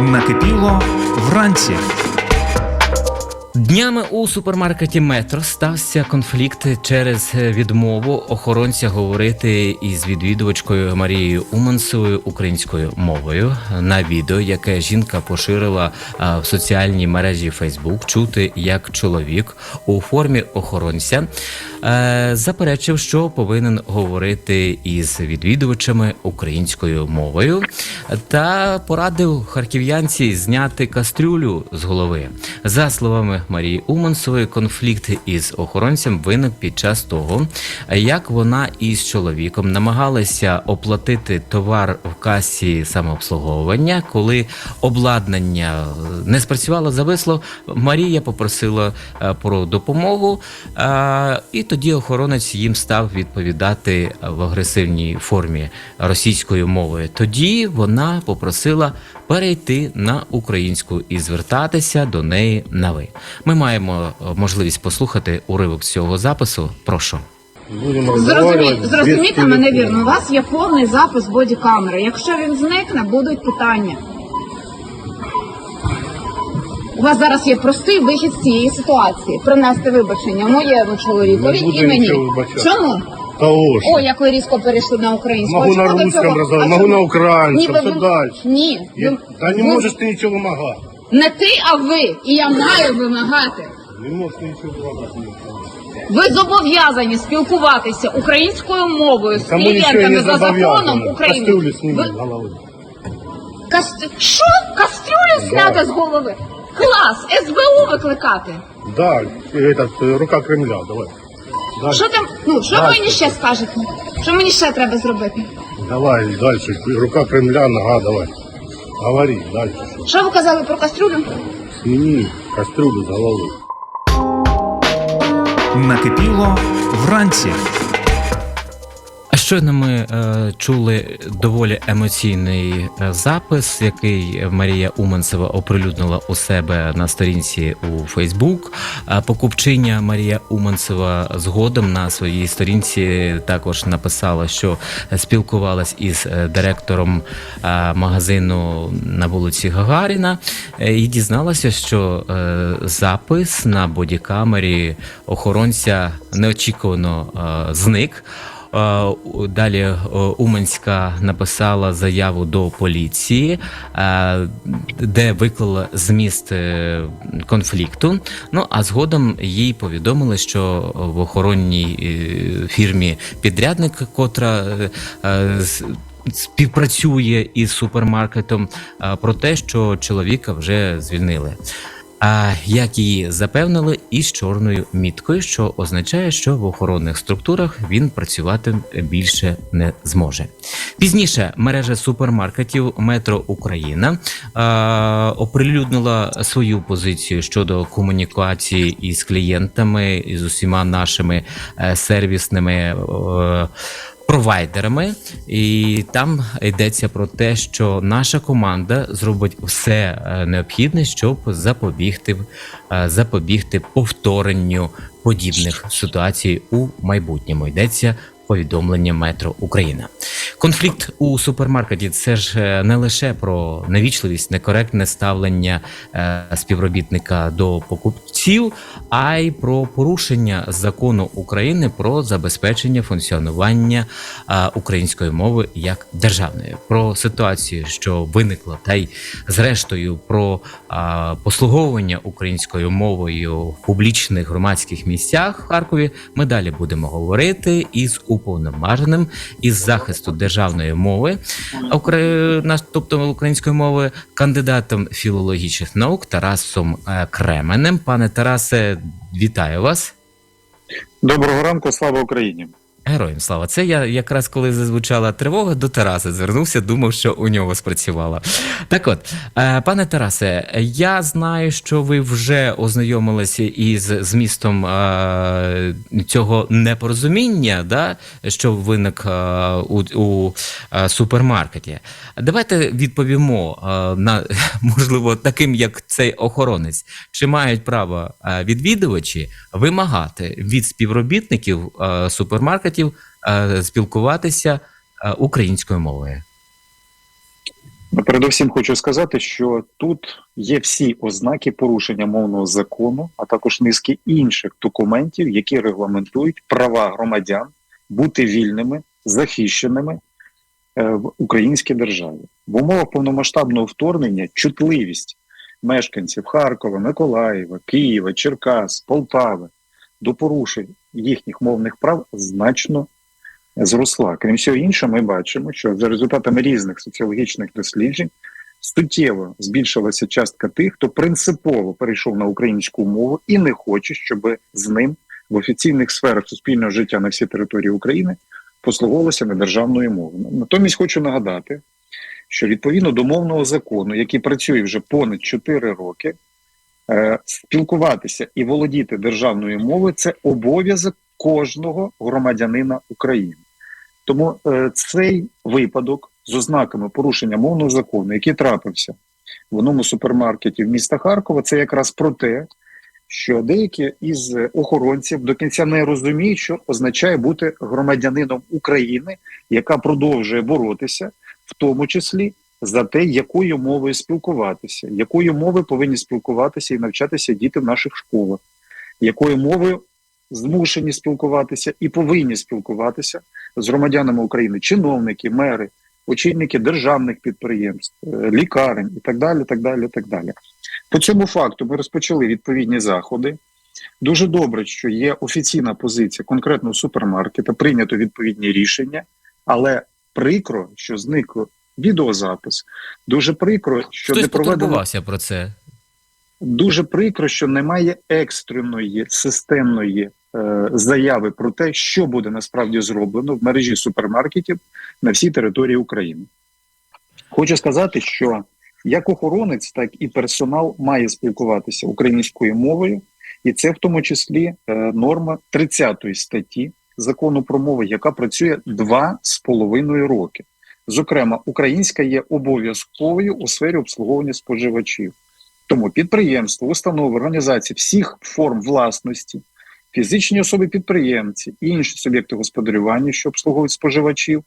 Накипіло вранці. Днями у супермаркеті Метро стався конфлікт через відмову охоронця говорити із відвідувачкою Марією Уманцевою українською мовою. На відео, яке жінка поширила в соціальній мережі Facebook, чути як чоловік у формі охоронця е, заперечив, що повинен говорити із відвідувачами українською мовою, та порадив харків'янці зняти кастрюлю з голови. За словами Марії Уманцевої, конфлікт із охоронцем виник під час того, як вона із чоловіком намагалися оплатити товар в касі самообслуговування. Коли обладнання не спрацювало, зависло, Марія попросила е, про допомогу, е, і тоді охоронець їм став відповідати в агресивній формі російською мовою. Тоді вона попросила перейти на українську і звертатися до неї на ви. Ми маємо е, можливість послухати уривок цього запису. Прошу. Будемо Зрозумі... Зрозумійте мене вірно. У вас є повний запис бодікамери. Якщо він зникне, будуть питання. У вас зараз є простий вихід з цієї ситуації. Принести вибачення моєму чоловікові Не буду і мені. нічого вибачати. Чому? Того ж. О, як ви різко перейшли на українську. Могу А чому на до русском цього? разговаривать, А могу чому? на украинском, Ні, что ви- дальше? Ні. Я- ви- Да не ви- можешь ты ничего вымогать. Не ти, а ви. І я маю вимагати. Не можешь ты ничего вымогать. Ви зобов'язані спілкуватися українською мовою з Кому ничего я клієнтами не за законом зобов'язаний. України. Кастрюлю сними Ви- с головы. Каст... Що? Кастрюлю зняти з голови? Клас! СБУ викликати. Да, этот, э, рука Кремля, давай. Дальше. Що там? Ну, що ви Дальше. мені ще скажете? Що мені ще треба зробити? Давай дальше. Рука Кремля, нога, давай. Говори дальше. Що ви казали про кастрюлю? Сними кастрюлю с головы. Накипіло вранці. Щойно ми е, чули доволі емоційний е, запис, який Марія Уманцева оприлюднила у себе на сторінці у Фейсбук. Покупчиня Марія Уманцева згодом на своїй сторінці також написала, що спілкувалась із е, директором е, магазину на вулиці Гагаріна і дізналася, що запис на бодікамері охоронця неочікувано зник. Е, Далі е, Уманська написала заяву до поліції, е, де виклала зміст конфлікту. Ну а згодом їй повідомили, що в охоронній фірмі підрядник, котра співпрацює із супермаркетом, про те, що чоловіка вже звільнили. А як її запевнили, із чорною міткою, що означає, що в охоронних структурах він працювати більше не зможе. Пізніше мережа супермаркетів Метро Україна е, оприлюднила свою позицію щодо комунікації із клієнтами і з усіма нашими е, сервісними. е, Провайдерами, і там йдеться про те, що наша команда зробить все е, необхідне, щоб запобігти е, запобігти повторенню подібних ситуацій у майбутньому. Йдеться повідомлення Метро Україна. Конфлікт у супермаркеті це ж е, не лише про невічливість, некоректне ставлення е, співробітника до покупців, а й про порушення закону України про забезпечення функціонування е, української мови як державної, про ситуацію, що виникла, та й зрештою про послуговування українською мовою в публічних громадських місцях в Харкові. Ми далі будемо говорити із уповноваженим із захисту державної мови, тобто української мови, кандидатом філологічних наук Тарасом е, Кременем. Пане Тарасе, вітаю вас. Доброго ранку, слава Україні. Героям слава. Це я якраз коли зазвучала тривога до Тараса, звернувся, думав, що у нього спрацювала. Так от, е, пане Тарасе, я знаю, що ви вже ознайомилися із змістом е, цього непорозуміння, да, що виник е, у, у супермаркеті. Давайте відповімо на можливо таким, як цей охоронець, чи мають право відвідувачі вимагати від співробітників супермаркетів е, спілкуватися е, українською мовою. Ну, Передусім хочу сказати, що тут є всі ознаки порушення мовного закону, а також низки інших документів, які регламентують права громадян бути вільними, захищеними е, в українській державі. В умовах повномасштабного вторгнення чутливість мешканців Харкова, Миколаєва, Києва, Черкас, Полтави до порушень їхніх мовних прав значно зросла. Крім всього іншого, ми бачимо, що за результатами різних соціологічних досліджень суттєво збільшилася частка тих, хто принципово перейшов на українську мову і не хоче, щоб з ним в офіційних сферах суспільного життя на всій території України послуговувалося недержавною мовою. Натомість хочу нагадати, що відповідно до мовного закону, який працює вже понад 4 роки, спілкуватися і володіти державною мовою це обов'язок кожного громадянина України. Тому е, цей випадок з ознаками порушення мовного закону, який трапився в одному з супермаркетів міста Харкова, це якраз про те, що деякі із охоронців до кінця не розуміють, що означає бути громадянином України, яка продовжує боротися, в тому числі за те, якою мовою спілкуватися, якою мовою повинні спілкуватися і навчатися діти в наших школах, якою мовою змушені спілкуватися і повинні спілкуватися з громадянами України, чиновники, мери, очільники державних підприємств, е, лікарень і так далі. так далі, так далі. По цьому факту ми розпочали відповідні заходи. Дуже добре, що є офіційна позиція конкретного супермаркета, прийнято відповідні рішення, але прикро, що зник відеозапис. Дуже прикро, що Хтось не проведено про це. Дуже прикро, що немає екстреної системної е, заяви про те, що буде насправді зроблено в мережі супермаркетів на всій території України. Хочу сказати, що як охоронець, так і персонал має спілкуватися українською мовою, і це в тому числі е, норма 30 статті закону про мову, яка працює два з половиною роки. Зокрема, українська є обов'язковою у сфері обслуговування споживачів. Тому підприємства, установи, організації всіх форм власності, фізичні особи-підприємці і інші суб'єкти господарювання, що обслуговують споживачів,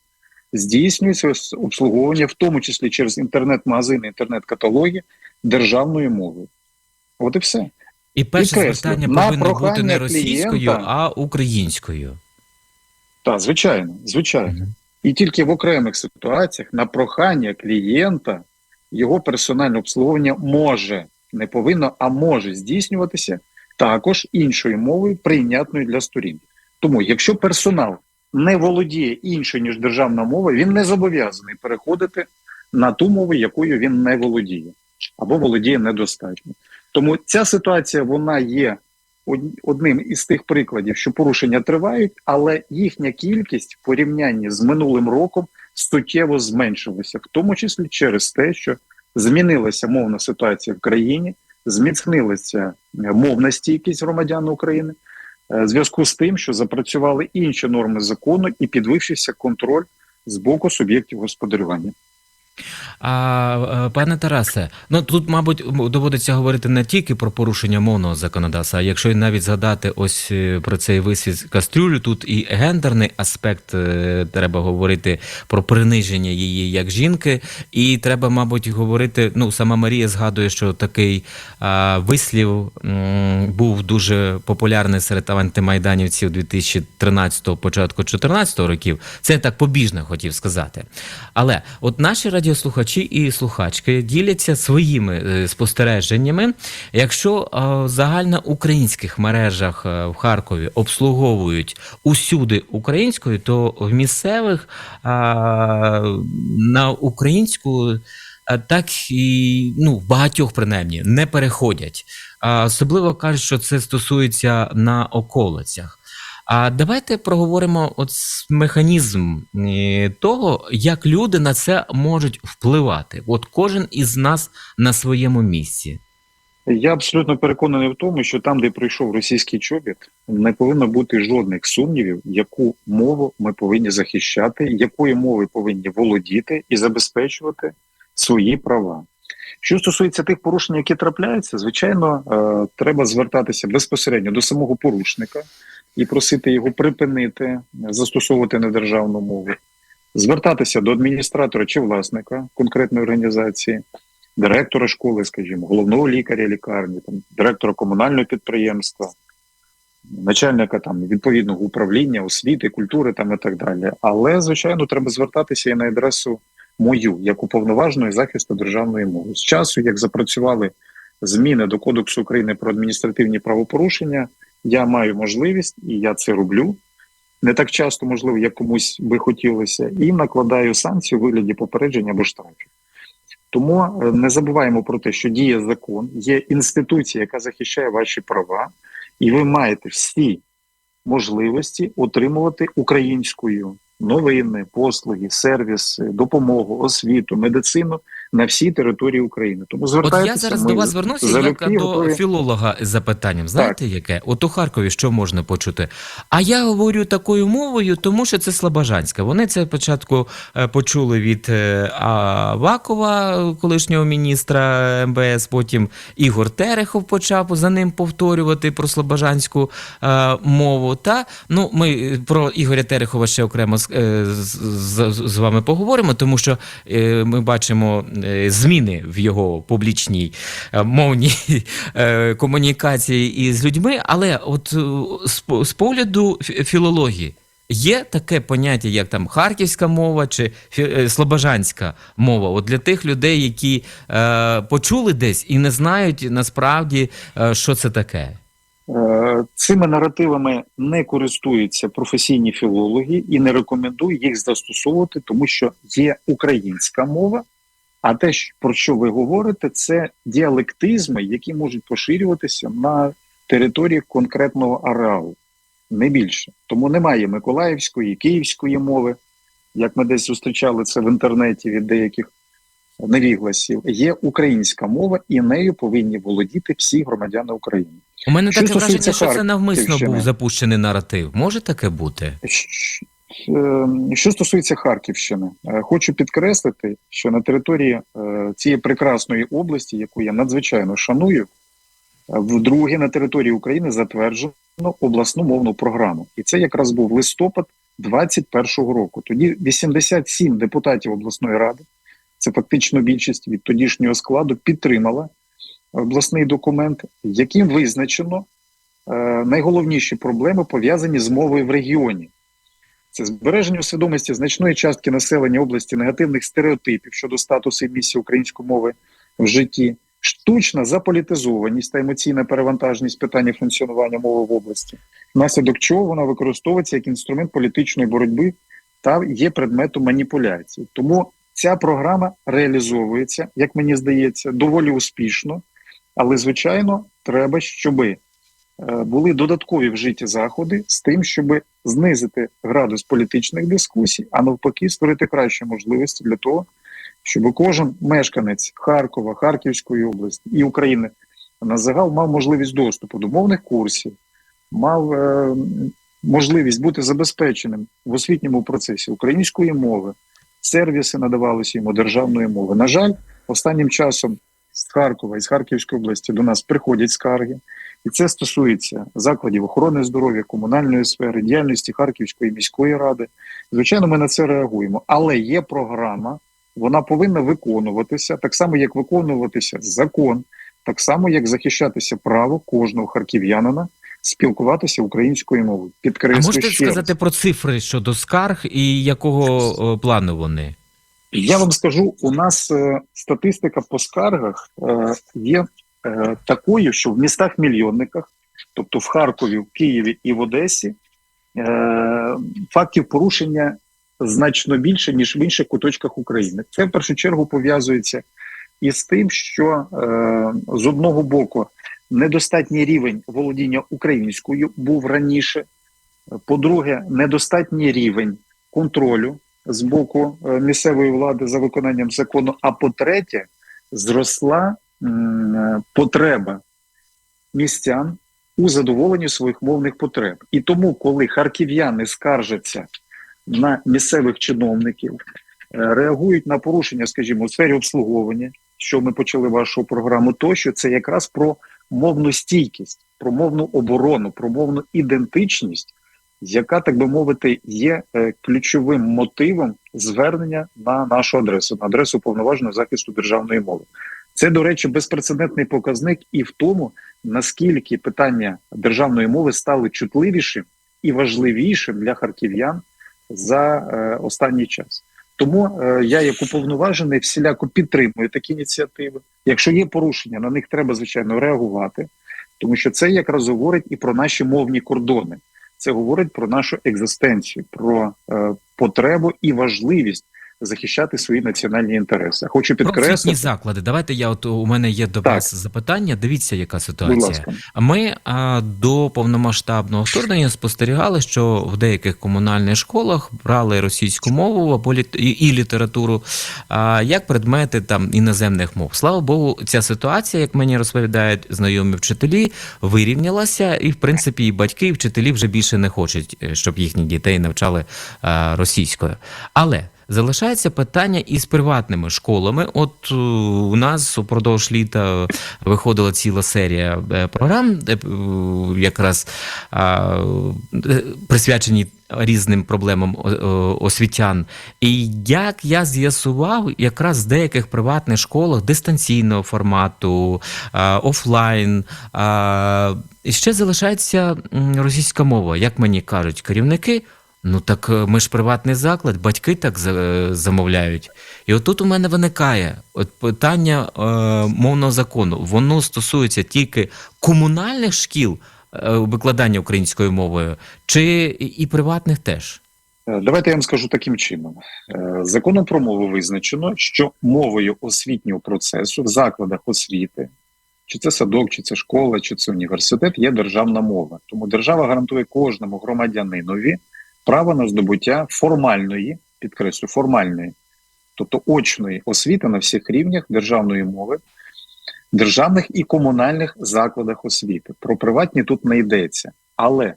здійснюють своє обслуговування, в тому числі через інтернет-магазини, інтернет-каталоги державною мовою. От і все. І перше Підкреслю, звертання на повинно бути не російською, клієнта- а українською. Так, звичайно, звичайно. Мгм. І тільки в окремих ситуаціях на прохання клієнта його персональне обслуговування може, не повинно, а може здійснюватися також іншою мовою, прийнятною для сторін. Тому, якщо персонал не володіє іншою, ніж державна мова, він не зобов'язаний переходити на ту мову, якою він не володіє, або володіє недостатньо. Тому ця ситуація вона є одним із тих прикладів, що порушення тривають, але їхня кількість в порівнянні з минулим роком суттєво зменшилася, в тому числі через те, що змінилася мовна ситуація в країні, зміцнилася е, мовна стійкість громадян України, е, в зв'язку з тим, що запрацювали інші норми закону і підвищився контроль з боку суб'єктів господарювання. А е, пане Тарасе, ну тут, мабуть, доводиться говорити не тільки про порушення мовного законодавства, а якщо навіть згадати ось е, про цей висвіт кастрюлю, тут і гендерний аспект е, треба говорити про приниження її як жінки, і треба, мабуть, говорити. Ну, сама Марія згадує, що такий а, вислів м, був дуже популярний серед антимайданівців 2013-го, початку 2014 років. Це я так побіжно хотів сказати. Але от наші радіослухачі і слухачки діляться своїми е, спостереженнями. Якщо е, в загальноукраїнських мережах е, в Харкові обслуговують усюди українською, то в місцевих на українську так і ну, багатьох принаймні не переходять. Особливо кажуть, що це стосується на околицях. А давайте проговоримо от механізм е, того, як люди на це можуть впливати. От кожен із нас на своєму місці. Я абсолютно переконаний в тому, що там, де прийшов російський чобіт, не повинно бути жодних сумнівів, яку мову ми повинні захищати, якою мовою повинні володіти і забезпечувати свої права. Що стосується тих порушень, які трапляються, звичайно, е, треба звертатися безпосередньо до самого порушника і просити його припинити застосовувати недержавну мову. звертатися до адміністратора чи власника конкретної організації, директора школи, скажімо, головного лікаря лікарні, там, директора комунального підприємства, начальника там відповідного управління, освіти, культури там і так далі. Але, звичайно, треба звертатися і на адресу мою, як уповноваженої захисту державної мови. З часу, як запрацювали зміни до Кодексу України про адміністративні правопорушення, я маю можливість, і я це роблю. Не так часто, можливо, як комусь би хотілося, і накладаю санкції у вигляді попередження або штрафів. Тому е, не забуваємо про те, що діє закон, є інституція, яка захищає ваші права, і ви маєте всі можливості отримувати українською новини, послуги, сервіси, допомогу, освіту, медицину на всій території України. Тому От я зараз ми до вас звернуся як залюбки до готові. філолога з запитанням. Знаєте, яке? От у Харкові що можна почути? А я говорю такою мовою, тому що це слабожанська. Вони це спочатку е, почули від е, Авакова, колишнього міністра МБС. Потім Ігор Терехов почав за ним повторювати про слобожанську е, мову. Та ну ми про Ігоря Терехова ще окремо з, з, з- з вами поговоримо, тому що ми бачимо зміни в його публічній е, мовній е, комунікації із людьми. Але от е, з, погляду філології. Є таке поняття, як там харківська мова чи е, слобожанська мова. От для тих людей, які е, почули десь і не знають насправді, е, що це таке. Е, Цими наративами не користуються професійні філологи і не рекомендую їх застосовувати, тому що є українська мова. А те, про що ви говорите, це діалектизми, які можуть поширюватися на території конкретного ареалу, не більше. Тому немає миколаївської, київської мови, як ми десь зустрічали це в інтернеті від деяких невігласів. Є українська мова, і нею повинні володіти всі громадяни України. У мене Що таке враження, що це навмисно був запущений наратив. Може таке бути? Е, Що стосується Харківщини, е, хочу підкреслити, що на території е, цієї прекрасної області, яку я надзвичайно шаную, вдруге на території України затверджено обласну мовну програму. І це якраз був листопад 2021 року. Тоді 87 депутатів обласної ради, це фактично більшість від тодішнього складу, підтримала обласний документ, яким визначено найголовніші проблеми пов'язані з мовою в регіоні. Це збереження у свідомості значної частки населення області негативних стереотипів щодо статусу і місії української мови в житті, штучна заполітизованість та емоційна перевантаженість питання функціонування мови в області, внаслідок чого вона використовується як інструмент політичної боротьби та є предметом маніпуляції. Тому ця програма реалізовується, як мені здається, доволі успішно, але звичайно треба, щоби були додаткові вжиті заходи з тим, щоб знизити градус політичних дискусій, а навпаки, створити кращі можливості для того, щоб кожен мешканець Харкова, Харківської області і України на загал мав можливість доступу до мовних курсів, мав е, можливість бути забезпеченим в освітньому процесі української мови, сервіси надавалися йому державної мови. На жаль, останнім часом з Харкова і з Харківської області до нас приходять скарги. І це стосується закладів охорони здоров'я, комунальної сфери, діяльності Харківської міської ради. Звичайно, ми на це реагуємо. Але є програма, вона повинна виконуватися так само, як виконуватися закон, так само, як захищатися право кожного харків'янина спілкуватися українською мовою. А Підкреслю можете ще раз. сказати про цифри щодо скарг і якого е, плану вони? Я вам скажу, у нас е, статистика по скаргах е, є такою, що в містах-мільйонниках, тобто в Харкові, в Києві і в Одесі, е, фактів порушення значно більше, ніж в інших куточках України. Це в першу чергу пов'язується із тим, що е, з одного боку недостатній рівень володіння українською був раніше. По-друге, недостатній рівень контролю з боку е, місцевої влади за виконанням закону. А по-третє, зросла е, потреба містян у задоволенні своїх мовних потреб. І тому, коли харків'яни скаржаться на місцевих чиновників, е, реагують на порушення, скажімо, у сфері обслуговування, що ми почали вашу програму, тощо це якраз про мовну стійкість, про мовну оборону, про мовну ідентичність яка, так би мовити, є е, ключовим мотивом звернення на нашу адресу, на адресу повноваженого захисту державної мови. Це, до речі, безпрецедентний показник і в тому, наскільки питання державної мови стали чутливішим і важливішим для харків'ян за е, останній час. Тому е, я, як уповноважений, всіляко підтримую такі ініціативи. Якщо є порушення, на них треба звичайно реагувати, тому що це якраз говорить і про наші мовні кордони. Це говорить про нашу екзистенцію, про е, потребу і важливість захищати свої національні інтереси. Хочу Про освітні заклади. Давайте я от у мене є до Так. вас запитання. Дивіться, яка ситуація. Ми а, до повномасштабного вторгнення спостерігали, що в деяких комунальних школах брали російську мову або літ... і, і літературу а, як предмети там іноземних мов. Слава Богу, ця ситуація, як мені розповідають знайомі вчителі, вирівнялася, і в принципі і батьки, і вчителі вже більше не хочуть, е, щоб їхні дітей навчали а, російською. Але Залишається питання із приватними школами. От е, у нас упродовж літа виходила ціла серія е, програм, е, якраз присвячені різним проблемам освітян. І як я з'ясував, якраз в деяких приватних школах дистанційного формату, офлайн. Ще залишається російська мова, як мені кажуть керівники. Ну так е, ми ж приватний заклад, батьки так е, замовляють. І отут у мене виникає от питання е, мовного закону. Воно стосується тільки комунальних шкіл е, викладання українською мовою, чи і, приватних теж. Е, Давайте я вам скажу таким чином: законом про мову визначено, що мовою освітнього процесу в закладах освіти, чи це садок, чи це школа, чи це університет, є державна мова. Тому держава гарантує кожному громадянинові право на здобуття формальної, підкреслю, формальної, тобто очної освіти на всіх рівнях державної мови, державних і комунальних закладах освіти. Про приватні тут не йдеться. Але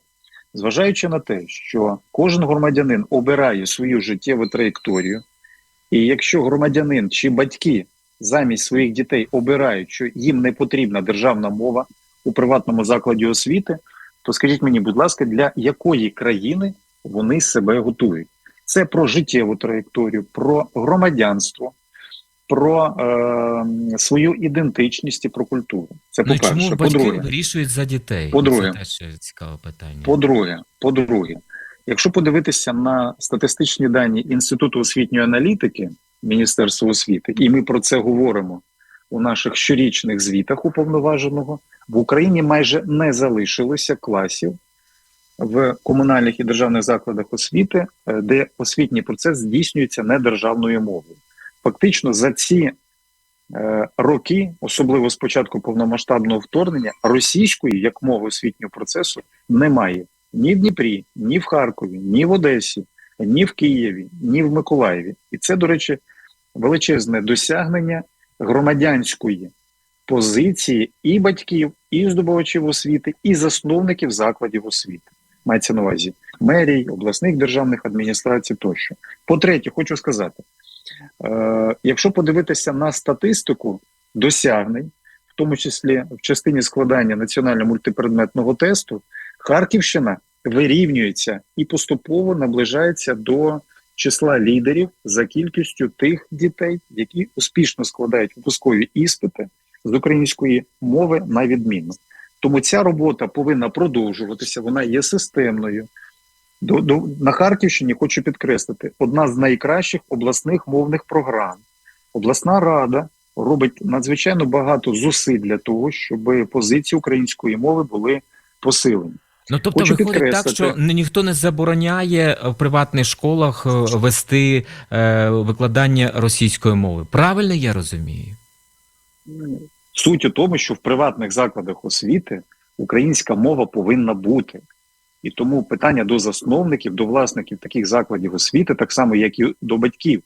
зважаючи на те, що кожен громадянин обирає свою життєву траєкторію, і якщо громадянин чи батьки замість своїх дітей обирають, що їм не потрібна державна мова у приватному закладі освіти, то скажіть мені, будь ласка, для якої країни вони себе готують? Це про життєву траєкторію, про громадянство, про е, свою ідентичність і про культуру. Це Ну по-перше. По-друге, вирішують за дітей? По-друге. Це теж цікаве питання. по-друге, по-друге, якщо подивитися на статистичні дані Інституту освітньої аналітики Міністерства освіти, і ми про це говоримо у наших щорічних звітах уповноваженого, в Україні майже не залишилося класів в комунальних і державних закладах освіти, е, де освітній процес здійснюється не державною мовою. Фактично за ці е, роки, особливо з початку повномасштабного вторгнення, російської як мови освітнього процесу немає ні в Дніпрі, ні в Харкові, ні в Одесі, ні в Києві, ні в Миколаєві. І це, до речі, величезне досягнення громадянської позиції і батьків, і здобувачів освіти, і засновників закладів освіти. Мається на увазі мерій, обласних державних адміністрацій тощо. По-третє, хочу сказати: е, якщо подивитися на статистику досягнень, в тому числі в частині складання національно мультипредметного тесту, Харківщина вирівнюється і поступово наближається до числа лідерів за кількістю тих дітей, які успішно складають випускові іспити з української мови на відмінно. Тому ця робота повинна продовжуватися, вона є системною. До, до, на Харківщині хочу підкреслити одна з найкращих обласних мовних програм. Обласна рада робить надзвичайно багато зусиль для того, щоб позиції української мови були посилені. Ну тобто Хочу виходить так, що ніхто не забороняє в приватних школах е, вести е, викладання російської мови. Правильно я розумію? Суть у тому, що в приватних закладах освіти українська мова повинна бути. І тому питання до засновників, до власників таких закладів освіти, так само як і до батьків,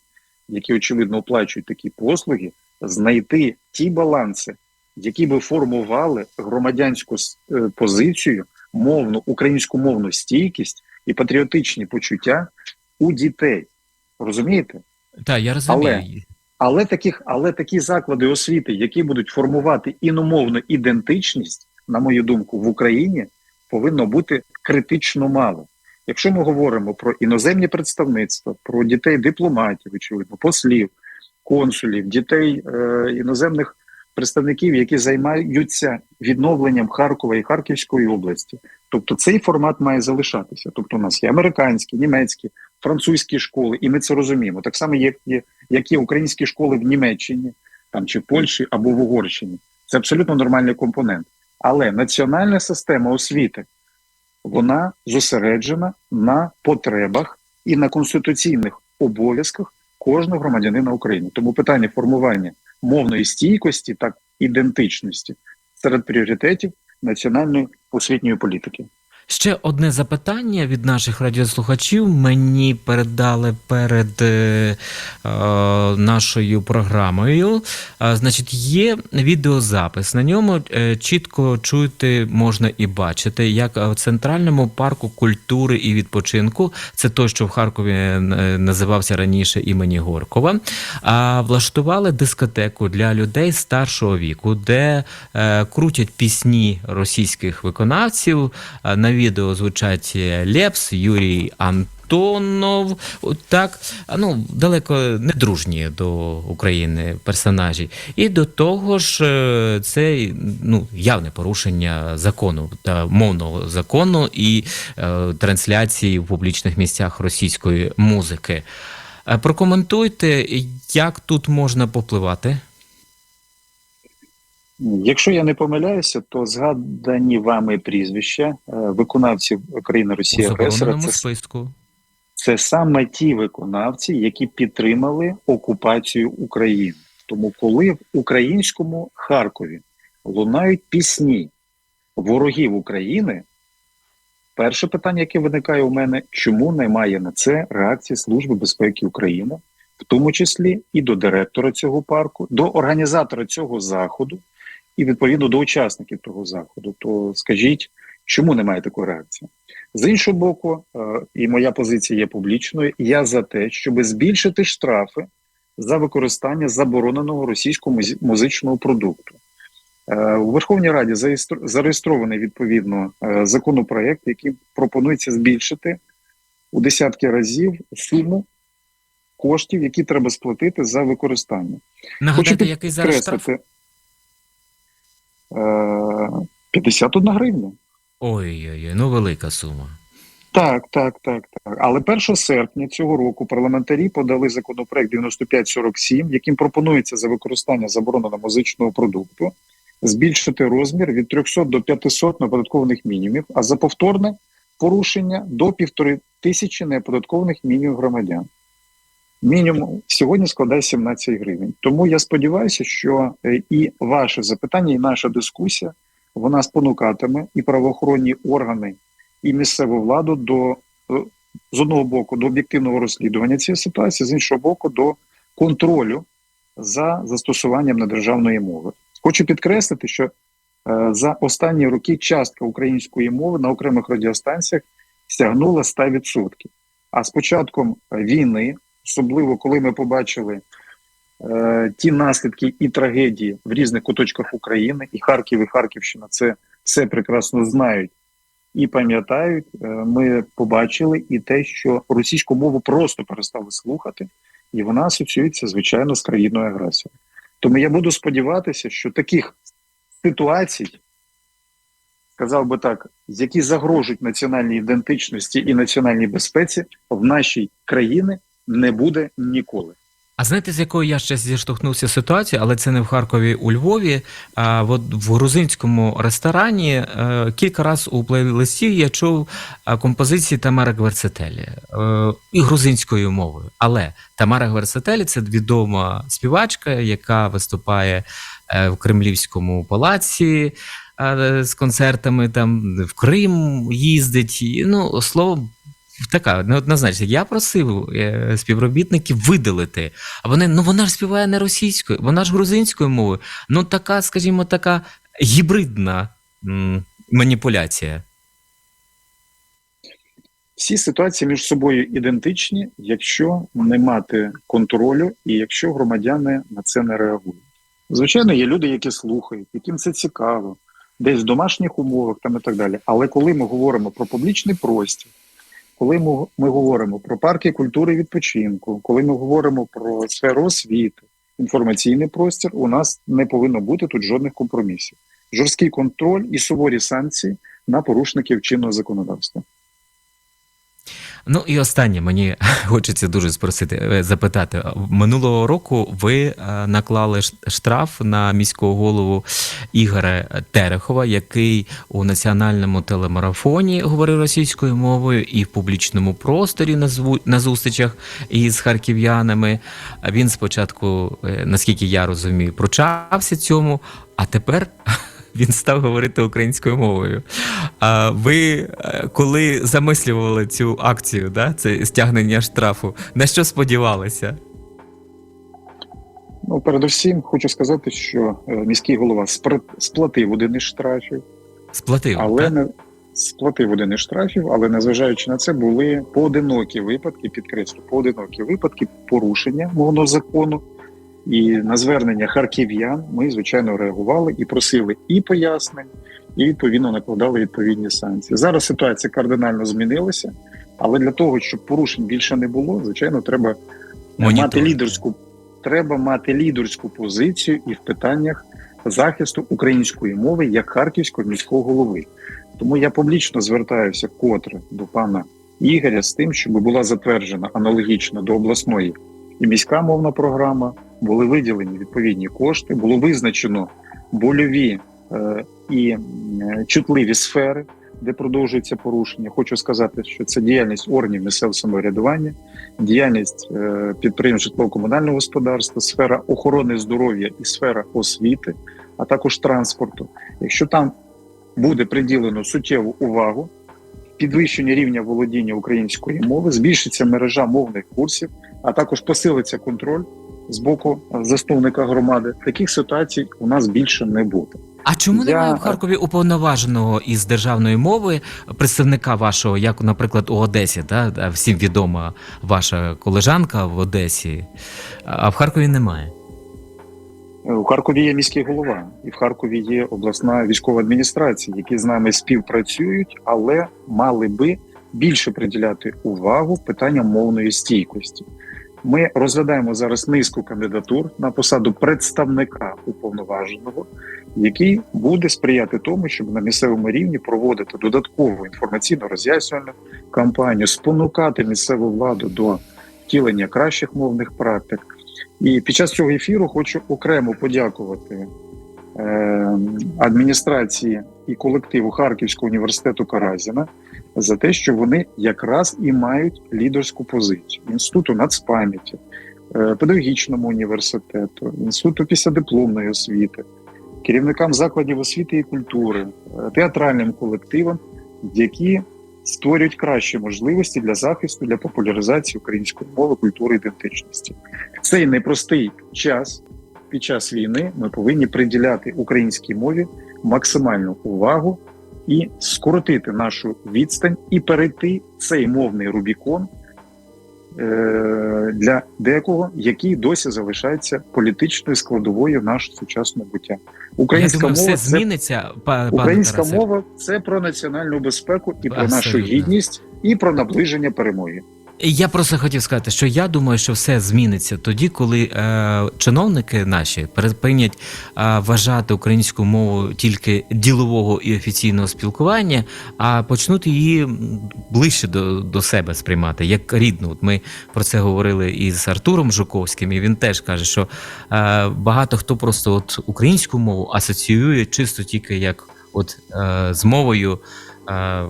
які очевидно оплачують такі послуги, знайти ті баланси, які би формували громадянську е, позицію, мовну, українську мовну стійкість і патріотичні почуття у дітей. Розумієте? Так, я розумію. Але- Але таких, але такі заклади освіти, які будуть формувати іномовну ідентичність, на мою думку, в Україні повинно бути критично мало. Якщо ми говоримо про іноземні представництва, про дітей дипломатів, очевидно, послів, консулів, дітей е, іноземних представників, які займаються відновленням Харкова і Харківської області, тобто цей формат має залишатися. Тобто, у нас є американські, німецькі, французькі школи, і ми це розуміємо. Так само, як є, як є українські школи в Німеччині, там чи в Польщі або в Угорщині. Це абсолютно нормальний компонент. Але національна система освіти вона зосереджена на потребах і на конституційних обов'язках кожного громадянина України. Тому питання формування мовної стійкості та ідентичності серед пріоритетів національної освітньої політики. Ще одне запитання від наших радіослухачів. Мені передали перед е, е, нашою програмою. Е, значить, є відеозапис. На ньому е, чітко чути можна і бачити, як в центральному парку культури і відпочинку, це той, що в Харкові е, називався раніше імені Горкова. А влаштували дискотеку для людей старшого віку, де е, крутять пісні російських виконавців. Е, На відео звучать Лепс, Юрій Антонов. Так, ну далеко не дружні до України персонажі. І до того ж, е, це ну явне порушення закону та мовного закону і е, трансляції в публічних місцях російської музики. Е, Прокоментуйте, як тут можна попливати. Якщо я не помиляюся, то згадані вами прізвища е, виконавців України У Росії агресора це, списку. це саме ті виконавці, які підтримали окупацію України. Тому, коли в українському Харкові лунають пісні ворогів України, перше питання, яке виникає у мене, чому немає на це реакції Служби безпеки України, в тому числі і до директора цього парку, до організатора цього заходу, і відповідно до учасників того заходу, то скажіть, чому немає такої реакції? З іншого боку, е, і моя позиція є публічною. Я за те, щоб збільшити штрафи за використання забороненого російського музичного продукту. Е, У Верховній Раді зареєстрований відповідно е, законопроект, який пропонується збільшити у десятки разів суму коштів, які треба сплатити за використання. Нагадайте, який зараз штраф? Підкреслити, е, 51 гривня. Ой-ой-ой, ну велика сума. Так, так, так, так. Але 1 серпня цього року парламентарі подали законопроект 9547, яким пропонується за використання забороненого музичного продукту збільшити розмір від 300 до 500 неоподаткованих мінімумів, а за повторне порушення до півтори тисячі неоподаткованих мінімумів громадян. Мінімум сьогодні складає 17 гривень. Тому я сподіваюся, що е, і ваше запитання, і наша дискусія вона спонукатиме і правоохоронні органи, і місцеву владу до е, з одного боку до об'єктивного розслідування цієї ситуації, з іншого боку, до контролю за застосуванням недержавної мови. Хочу підкреслити, що е, за останні роки частка української мови на окремих радіостанціях сягнула 100%. А з початком війни, особливо коли ми побачили е, ті наслідки і трагедії в різних куточках України, і Харків, і Харківщина це все прекрасно знають і пам'ятають. Е, ми побачили і те, що російську мову просто перестали слухати, і вона асоціюється звичайно з країною агресором. Тому я буду сподіватися, що таких ситуацій, сказав би так, які загрожують національній ідентичності і національній безпеці, в нашій країні не буде ніколи. А знаєте, з якою я ще зіштовхнувся ситуацією, але це не в Харкові, у Львові. А от в грузинському ресторані е, кілька разів у плейлисті я чув е, композиції Тамара Гверцетелі е, і грузинською мовою. Але Тамара Гверцетелі це відома співачка, яка виступає в Кремлівському палаці з концертами, там в Крим їздить. Ну, словом. Така неоднозначна. Я просив е, співробітників видалити. А вони ну вона ж співає не російською, вона ж грузинською мовою. Ну така, скажімо, така гібридна маніпуляція. Всі ситуації між собою ідентичні, якщо не мати контролю і якщо громадяни на це не реагують. Звичайно, є люди, які слухають, яким це цікаво, десь в домашніх умовах там і так далі. Але коли ми говоримо про публічний простір, коли ми, ми говоримо про парки культури відпочинку, коли ми говоримо про сферу освіти, інформаційний простір, у нас не повинно бути тут жодних компромісів. Жорсткий контроль і суворі санкції на порушників чинного законодавства. Ну і останнє мені хочеться дуже спросити е, запитати. Минулого року ви е, наклали штраф на міського голову Ігоря Терехова, який у національному телемарафоні говорив російською мовою і в публічному просторі на на зустрічах із харків'янами. Він спочатку, е, наскільки я розумію, прочався цьому, а тепер. Він став говорити українською мовою. А ви е, коли замислювали цю акцію, да, це стягнення штрафу, на що сподівалися? Ну, передусім, хочу сказати, що е, міський голова сплатив один із штрафів, Сплатив. але так? не сплатив один із штрафів, але незважаючи на це, були поодинокі випадки, підкреслю, поодинокі випадки порушення мовного закону. І на звернення харків'ян ми звичайно реагували і просили і пояснень, і відповідно накладали відповідні санкції. Зараз ситуація кардинально змінилася, але для того, щоб порушень більше не було, звичайно, треба Моніторинг. мати лідерську треба мати лідерську позицію і в питаннях захисту української мови як харківського міського голови. Тому я публічно звертаюся котре до пана Ігоря з тим, щоб була затверджена аналогічно до обласної і міська мовна програма, були виділені відповідні кошти, було визначено больові е, і е, чутливі сфери, де продовжується порушення. Хочу сказати, що це діяльність органів місцевого самоврядування, діяльність е, підприємств житлово-комунального господарства, сфера охорони здоров'я і сфера освіти, а також транспорту. Якщо там буде приділено суттєву увагу, підвищення рівня володіння української мови, збільшиться мережа мовних курсів, а також посилиться контроль з боку е, засновника громади. Таких ситуацій у нас більше не буде. А чому Я- немає в Харкові уповноваженого із державної мови представника вашого, як, наприклад, у Одесі, да? да, всім відома ваша колежанка в Одесі, а в Харкові немає. Е, У Харкові є міський голова, і в Харкові є обласна військова адміністрація, які з нами співпрацюють, але мали би більше приділяти увагу питанням мовної стійкості. Ми розглядаємо зараз низку кандидатур на посаду представника уповноваженого, який буде сприяти тому, щоб на місцевому рівні проводити додаткову інформаційно роз'яснювальну кампанію, спонукати місцеву владу до втілення кращих мовних практик. І під час цього ефіру хочу окремо подякувати е, адміністрації і колективу Харківського університету Каразіна за те, що вони якраз і мають лідерську позицію інституту нацпам'яті, е, педагогічному університету, інституту післядипломної освіти, керівникам закладів освіти і культури, е, театральним колективам, які створюють кращі можливості для захисту, для популяризації української мови, культури ідентичності. Цей непростий час під час війни ми повинні приділяти українській мові максимальну увагу і скоротити нашу відстань і перейти цей мовний Рубікон е, для декого, який досі залишається політичною складовою нашого сучасного буття. Українська думаю, мова все це зміниться, пане Українська Тарасе. мова це про національну безпеку і про нашу Абсолютно. гідність, і про наближення перемоги. Я просто хотів сказати, що я думаю, що все зміниться тоді, коли е, чиновники наші припинять е, вважати українську мову тільки ділового і офіційного спілкування, а почнуть її ближче до, до себе сприймати, як рідну. От ми про це говорили із Артуром Жуковським, і він теж каже, що е, багато хто просто от українську мову асоціює чисто тільки як от е, з мовою е,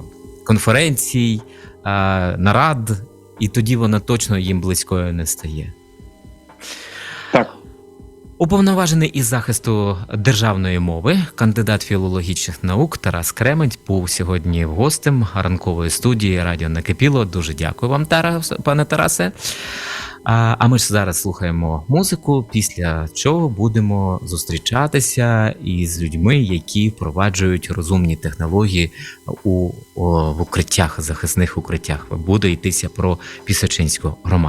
конференцій, е, нарад і тоді вона точно їм близькою не стає. Так, Уповноважений із захисту державної мови, кандидат філологічних наук Тарас Кремень був сьогодні гостем ранкової студії Радіо Накипіло. Дуже дякую вам, Тарас, пане Тарасе. А, а ми ж зараз слухаємо музику, після чого будемо зустрічатися із людьми, які впроваджують розумні технології у, о, в укриттях, захисних укриттях. Буде йтися про Пісочинську громаду.